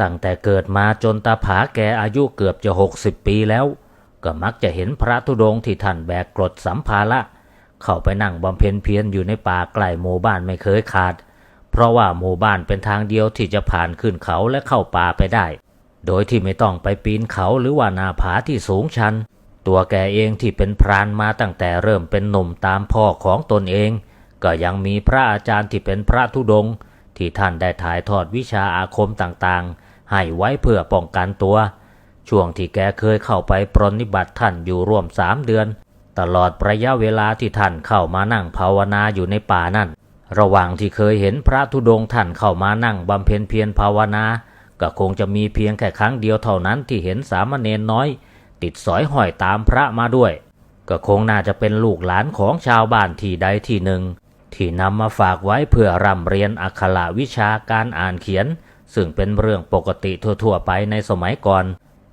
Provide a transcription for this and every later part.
ตั้งแต่เกิดมาจนตาผาแกอายุเกือบจะหกสิบปีแล้ว ก็มักจะเห็นพระธุดงที่ท่านแบกกรดสัมภาระ เข้าไปนั่งบำเพ็ญเพียรอยู่ในป่าใกล้หมู่บ้านไม่เคยขาด เพราะว่าหมู่บ้านเป็นทางเดียวที่จะผ่านขึ้นเขาและเข้าป่าไปได้ โดยที่ไม่ต้องไปปีนเขาหรือว่าหนาผาที่สูงชัน ตัวแกเองที่เป็นพรานมาตั้งแต่เริ่มเป็นหนุ่มตามพ่อของตนเอง ก็ยังมีพระอาจารย์ที่เป็นพระธุดงที่ท่านได้ถ่ายทอดวิชาอาคมต่างๆ ให้ไว้เพื่อป้องกันตัว ช่วงที่แกเคยเข้าไปปรนนิบัติท่านอยู่ร่วมสามเดือน ตลอดระยะเวลาที่ท่านเข้ามานั่งภาวนาอยู่ในป่านั่น ระหว่างที่เคยเห็นพระธุดงค์ท่านเข้ามานั่งบำเพ็ญเพียรภาวนา ก็คงจะมีเพียงแค่ครั้งเดียวเท่านั้นที่เห็นสามเณรน้อย ติดสอยห้อยตามพระมาด้วย ก็คงน่าจะเป็นลูกหลานของชาวบ้านที่ใดที่หนึ่งที่นำมาฝากไว้เพื่อร่ำเรียนอักขระวิชาการอ่านเขียน ซึ่งเป็นเรื่องปกติทั่วๆไปในสมัยก่อน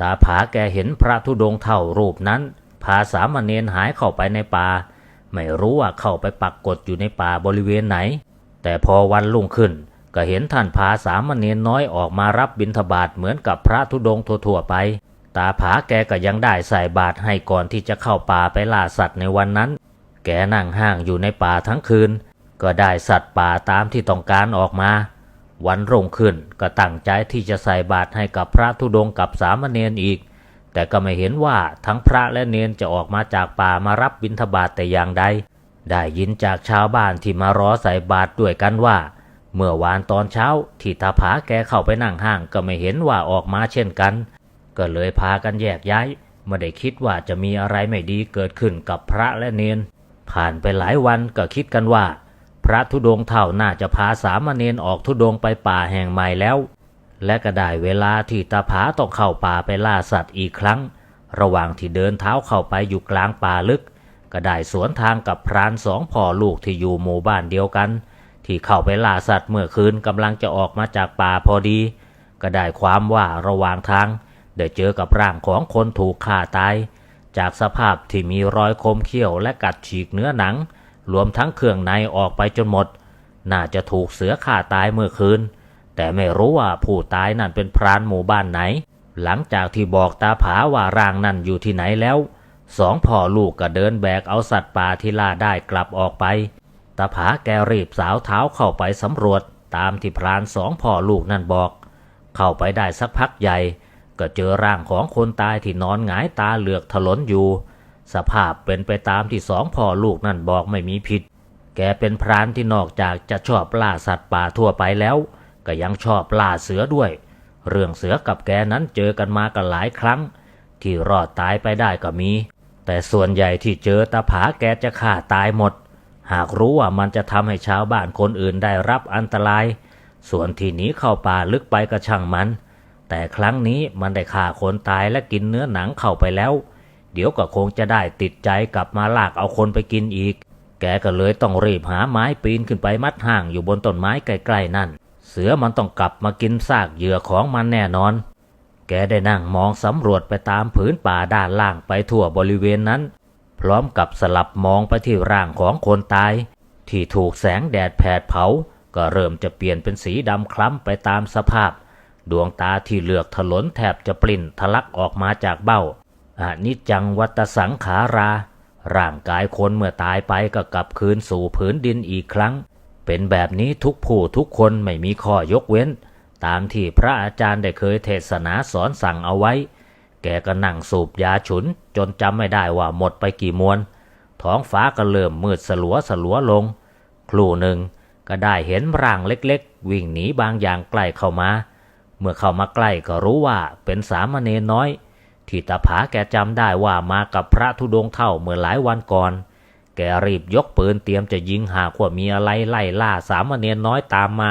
ตาผาแกเห็นพระธุดงเท่ารูปนั้น พาสามเณรหายเข้าไปในป่า ไม่รู้ว่าเข้าไปปักกฏอยู่ในป่าบริเวณไหน แต่พอวันรุ่งขึ้น ก็เห็นท่านพาสามเณรน้อยออกมารับบิณฑบาตเหมือนกับพระธุดงทั่วๆไป ตาผาแกก็ยังได้ใส่บาตรให้ก่อนที่จะเข้าป่าไปล่าสัตว์ในวันนั้น แกนั่งห้างอยู่ในป่าทั้งคืน ก็ได้สัตว์ป่าตามที่ต้องการออกมา วันรุ่งขึ้นก็ตั้งใจที่จะใส่บาตรให้กับพระธุดงค์กับสามเณรอีก แต่ก็ไม่เห็นว่าทั้งพระและเนนจะออกมาจากป่ามารับบิณฑบาตแต่อย่างใด ได้ยินจากชาวบ้านที่มารอใส่บาตรด้วยกันว่า เมื่อวานตอนเช้าที่ตาผาแกเข้าไปนั่งห้างก็ไม่เห็นว่าออกมาเช่นกัน ก็เลยพากันแยกย้ายไม่ได้คิดว่าจะมีอะไรไม่ดีเกิดขึ้นกับพระและเนน ผ่านไปหลายวันก็คิดกันว่า พระธุดงค์เท่าน่าจะพาสามเณรออกธุดงค์ไปป่าแห่งใหม่แล้ว และก็ได้เวลาที่ตาผาต้องเข้าป่าไปล่าสัตว์อีกครั้ง ระหว่างที่เดินเท้าเข้าไปอยู่กลางป่าลึก ก็ได้สวนทางกับพรานสองพ่อลูกที่อยู่หมู่บ้านเดียวกัน ที่เข้าไปล่าสัตว์เมื่อคืนกำลังจะออกมาจากป่าพอดี ก็ได้ความว่าระหว่างทางได้เจอกับร่างของคนถูกฆ่าตาย จากสภาพที่มีรอยคมเขี้ยวและกัดฉีกเนื้อหนัง รวมทั้งเครื่องในออกไปจนหมด น่าจะถูกเสือฆ่าตายเมื่อคืน แต่ไม่รู้ว่าผู้ตายนั่นเป็นพรานหมู่บ้านไหน หลังจากที่บอกตาผาว่าร่างนั่นอยู่ที่ไหนแล้ว สองพ่อลูกก็เดินแบกเอาสัตว์ป่าที่ล่าได้กลับออกไป ตาผาแกรีบสาวเท้าเข้าไปสำรวจตามที่พรานสองพ่อลูกนั่นบอก เข้าไปได้สักพักใหญ่ ก็เจอร่างของคนตายที่นอนหงายตาเหลือกถลนอยู่ สภาพเป็นไปตามที่สองพ่อลูกนั่นบอกไม่มีผิด แกเป็นพรานที่นอกจากจะชอบล่าสัตว์ป่าทั่วไปแล้ว ก็ยังชอบล่าเสือด้วย เรื่องเสือกับแกนั้นเจอกันมากันหลายครั้ง ที่รอดตายไปได้ก็มี แต่ส่วนใหญ่ที่เจอตาผาแกจะฆ่าตายหมด หากรู้ว่ามันจะทำให้ชาวบ้านคนอื่นได้รับอันตราย ส่วนที่หนีเข้าป่าลึกไปก็ช่างมัน แต่ครั้งนี้มันได้ฆ่าคนตายและกินเนื้อหนังเข้าไปแล้ว เดี๋ยวก็คงจะได้ติดใจกลับมาลากเอาคนไปกินอีก แกก็เลยต้องรีบหาไม้ปีนขึ้นไปมัดห่างอยู่บนต้นไม้ใกล้ๆนั่น เสือมันต้องกลับมากินซากเหยื่อของมันแน่นอน แกได้นั่งมองสำรวจไปตามผืนป่าด้านล่างไปทั่วบริเวณนั้น พร้อมกับสลับมองไปที่ร่างของคนตาย ที่ถูกแสงแดดแผดเผา ก็เริ่มจะเปลี่ยนเป็นสีดำคล้ำไปตามสภาพ ดวงตาที่เหลือกถลนแทบจะปริ่นทะลักออกมาจากเบ้า อนิจจังวัตสังขารา ร่างกายคนเมื่อตายไปก็กลับคืนสู่ผืนดินอีกครั้ง เป็นแบบนี้ทุกผู้ทุกคนไม่มีข้อยกเว้น ตามที่พระอาจารย์ได้เคยเทศนาสอนสั่งเอาไว้ แกก็นั่งสูบยาฉุน จนจำไม่ได้ว่าหมดไปกี่มวน ท้องฟ้าก็เริ่มมืดสลัวสลัวลง ครู่หนึ่งก็ได้เห็นร่างเล็กๆ วิ่งหนีบางอย่างใกล้เข้ามา เมื่อเข้ามาใกล้ก็รู้ว่าเป็นสามเณรน้อย ที่ตาผาแกจำได้ว่ามากับพระธุดงค์เท่าเมื่อหลายวันก่อน แกรีบยกปืนเตรียมจะยิงหากว่ามีอะไรไล่ล่าสามเณรน้อยตามมา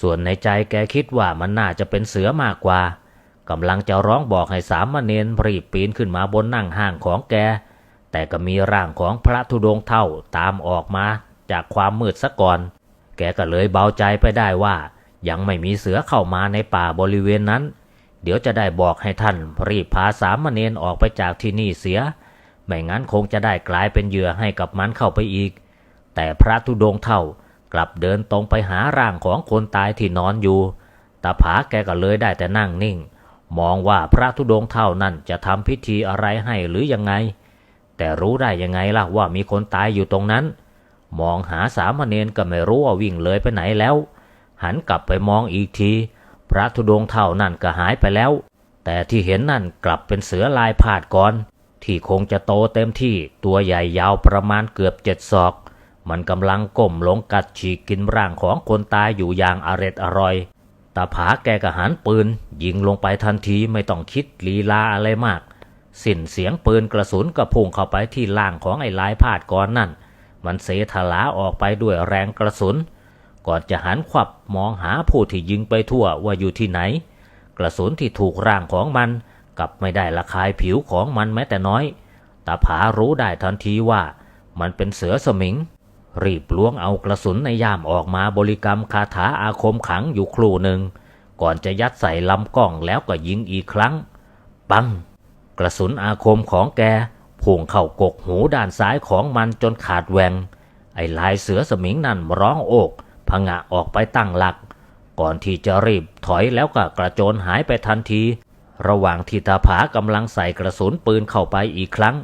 ส่วนในใจแกคิดว่ามันน่าจะเป็นเสือมากกว่ากำลังจะร้องบอกให้สามเณรรีบปีนขึ้นมาบนนั่งห้างของแก แต่ก็มีร่างของพระธุดงค์เท่าตามออกมาจากความมืดซะก่อน แกก็เลยเบาใจไปได้ว่า ยังไม่มีเสือเข้ามาในป่าบริเวณนั้น เดี๋ยวจะได้บอกให้ท่านรีบพาสามเณรออกไปจากที่นี่เสีย ไม่งั้นคงจะได้กลายเป็นเหยื่อให้กับมันเข้าไปอีก แต่พระธุดงเท่ากลับเดินตรงไปหาร่างของคนตายที่นอนอยู่ตตาผาแกก็เลยได้แต่นั่งนิ่ง มองว่าพระธุดงเท่านั้นจะทำพิธีอะไรให้หรือยังไง แต่รู้ได้ยังไงล่ะว่ามีคนตายอยู่ตรงนั้น มองหาสามเณรก็ไม่รู้ว่าวิ่งเลยไปไหนแล้ว หันกลับไปมองอีกที พระธุดงเท่านั่นก็หายไปแล้ว แต่ที่เห็นนั่นกลับเป็นเสือลายพาดก่อน ที่คงจะโตเต็มที่ตัวใหญ่ยาวประมาณเกือบเจ็ดศอก มันกำลังก้มหลงกัดฉีกกินร่างของคนตายอยู่อย่างอร็ดอร่อยตาผาแกก็หันปืน ยิงลงไปทันทีไม่ต้องคิดลีลาอะไรมาก สิ้นเสียงปืนกระสุนก็พุ่งเข้าไปที่ล่างของไอ้ลายพาดก่อนนั่น มันเสถลาออกไปด้วยแรงกระสุน ก่อนจะหันขวับมองหาผู้ที่ยิงไปทั่วว่าอยู่ที่ไหน กระสุนที่ถูกร่างของมันกลับไม่ได้ละคายผิวของมันแม้แต่น้อยตาผารู้ได้ทันทีว่ามันเป็นเสือสมิง รีบล้วงเอากระสุนในย่ามออกมาบริกรรมคาถาอาคมขังอยู่ครู่หนึ่ง ก่อนจะยัดใส่ลำกล้องแล้วก็ยิงอีกครั้ง ปัง กระสุนอาคมของแกพุ่งเข้ากกหูด้านซ้ายของมันจนขาดแหวงไอ้ลายเสือสมิงนั่นร้องโอก พงะออกไปตั้งหลัก ก่อนที่จะรีบถอยแล้วก็กระโจนหายไปทันที ระหว่างที่ตาผากำลังใส่กระสุนปืนเข้าไปอีกครั้ง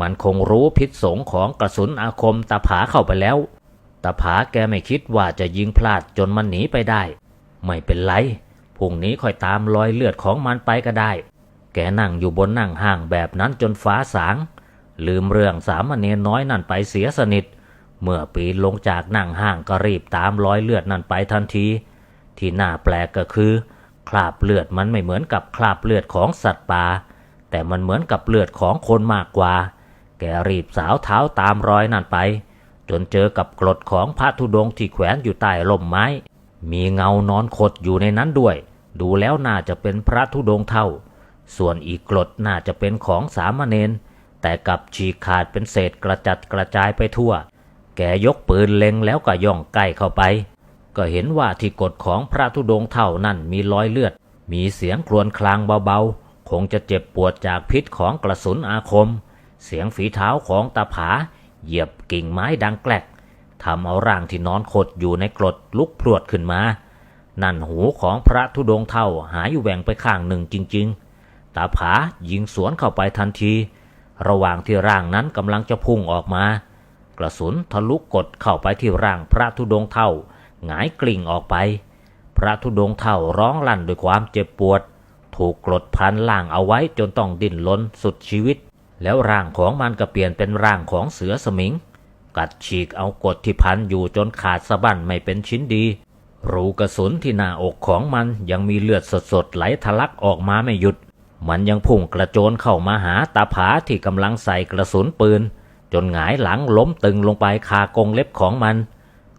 มันคงรู้พิษสงของกระสุนอาคมตาผาเข้าไปแล้วตาผาแกไม่คิดว่าจะยิงพลาดจนมันหนีไปได้ ไม่เป็นไรพรุ่งนี้ค่อยตามรอยเลือดของมันไปก็ได้ แกนั่งอยู่บนนั่งห่างแบบนั้นจนฟ้าสาง ลืมเรื่องสามเณรน้อยนั่นไปเสียสนิท เมื่อปีนลงจากนั่งห้างก็รีบตามรอยเลือดนั่นไปทันที ที่น่าแปลกก็คือ คราบเลือดมันไม่เหมือนกับคราบเลือดของสัตว์ป่าแต่มันเหมือนกับเลือดของคนมากกว่า แกรีบสาวเท้าตามรอยนั่นไป จนเจอกับกรดของพระธุดงที่แขวนอยู่ใต้ร่มไม้ มีเงานอนขดอยู่ในนั้นด้วย ดูแล้วน่าจะเป็นพระธุดงเท่า ส่วนอีกกรดน่าจะเป็นของสามเณรแต่กับฉีกขาดเป็นเศษกระจัดกระจายไปทั่ว แกยกปืนเล็งแล้วก็ย่องใกล้เข้าไป ก็เห็นว่าที่กดของพระธุดงเท่านั่นมีรอยเลือด มีเสียงครวญครางเบาๆ คงจะเจ็บปวดจากพิษของกระสุนอาคม เสียงฝีเท้าของตาผา เหยียบกิ่งไม้ดังแกลกทำเอาร่างที่นอนขดอยู่ในกรดลุกพรวดขึ้นมา นั่นหูของพระธุดงเท่าหายแหว่งไปข้างหนึ่งจริง ๆ ตาผายิงสวนเข้าไปทันที ระหว่างที่ร่างนั้นกำลังจะพุ่งออกมา กระสุนทะลุกดเข้าไปที่ร่างพระธุดงเท่าหงายกลิ่งออกไป พระธุดงเท่าร้องลั่นด้วยความเจ็บปวด ถูกกรดพันล่างเอาไว้จนต้องดิ้นรนสุดชีวิต แล้วร่างของมันก็เปลี่ยนเป็นร่างของเสือสมิง กัดฉีกเอากดที่พันอยู่จนขาดสะบั้นไม่เป็นชิ้นดี รูกระสุนที่หน้าอกของมันยังมีเลือดสดๆไหลทะลักออกมาไม่หยุด มันยังพุ่งกระโจนเข้ามาหาตาผาที่กำลังใส่กระสุนปืน จนหงายหลังล้มตึงลงไปคากรงเล็บของมัน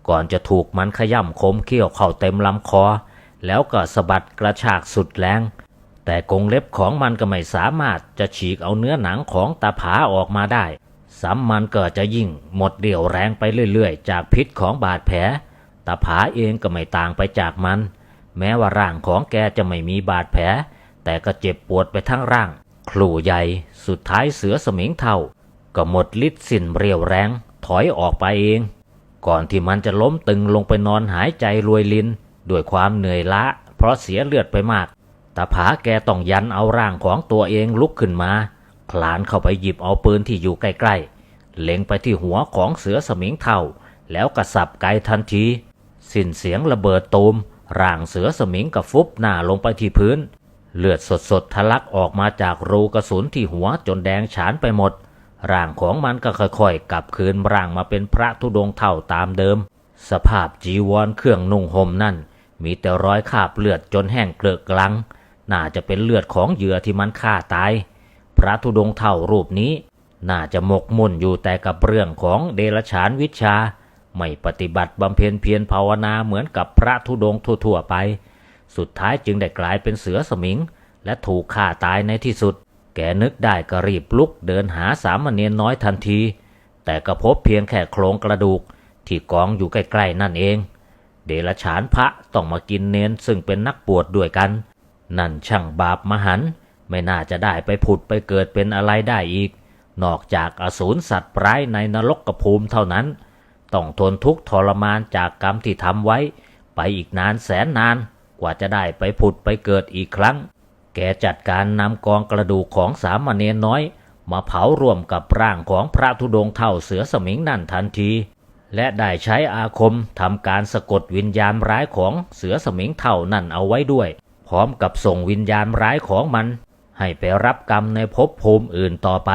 ก่อนจะถูกมันขย่ำคมเขี้ยวเข้าเต็มลำคอ แล้วก็สะบัดกระชากสุดแรง แต่กรงเล็บของมันก็ไม่สามารถจะฉีกเอาเนื้อหนังของตาผาออกมาได้ซ้ำมันก็จะยิ่งหมดเดี่ยวแรงไปเรื่อยๆ จากพิษของบาดแผลตาผาเองก็ไม่ต่างไปจากมัน แม้ว่าร่างของแกจะไม่มีบาดแผล แต่ก็เจ็บปวดไปทั้งร่างคลู่ใหญ่ สุดท้ายเสือสมิงเท่า ก็หมดฤทธิ์สิ้นเรียวแรงถอยออกไปเอง ก่อนที่มันจะล้มตึงลงไปนอนหายใจรวยลินด้วยความเหนื่อยล้าเพราะเสียเลือดไปมากตาผาแกต้องยันเอาร่างของตัวเองลุกขึ้นมา คลานเข้าไปหยิบเอาปืนที่อยู่ใกล้ๆ เล็งไปที่หัวของเสือสมิงเท่าแล้วกระสับไกทันที สิ้นเสียงระเบิดตูม ร่างเสือสมิงกับฟุบหน้าลงไปที่พื้น เลือดสดๆทะลักออกมาจากรูกระสุนที่หัวจนแดงฉานไปหมด ร่างของมันก็ค่อยๆ กลับคืนร่างมาเป็นพระธุดงค์เท่าตามเดิม สภาพจีวรเครื่องนุ่งห่มนั่น มีแต่รอยคาบเลือดจนแห้งเกลือกกลัง น่าจะเป็นเลือดของเหยื่อที่มันฆ่าตาย พระธุดงค์เท่ารูปนี้ น่าจะหมกมุ่นอยู่แต่กับเรื่องของเดรัจฉานวิชา ไม่ปฏิบัติบำเพ็ญเพียรภาวนาเหมือนกับพระธุดงค์ทั่วๆไป สุดท้ายจึงได้กลายเป็นเสือสมิง และถูกฆ่าตายในที่สุด กนึกได้ก็รีบลุกเดินหาสามเณรน้อยทันที แต่ก็พบเพียงแค่โครงกระดูกที่กองอยู่ใกล้ๆนั่นเอง เดรัจฉานพระต้องมากินเนนซึ่งเป็นนักบวชดด้วยกัน นั่นช่างบาปมหันต์ไม่น่าจะได้ไปผุดไปเกิดเป็นอะไรได้อีก นอกจากอสูรสัตว์ร้ายในนรกกระภูมิเท่านั้น ต้องทนทุกข์ทรมานจากกรรมที่ทำไว้ ไปอีกนานแสนนานกว่าจะได้ไปผุดไปเกิดอีกครั้ง แกจัดการนำกองกระดูกของสามเณรน้อย มาเผารวมกับร่างของพระธุดงเท่าเสือสมิงนั่นทันที และได้ใช้อาคมทำการสะกดวิญญาณร้ายของเสือสมิงเท่านั่นเอาไว้ด้วย พร้อมกับส่งวิญญาณร้ายของมัน ให้ไปรับกรรมในภพภูมิอื่นต่อไป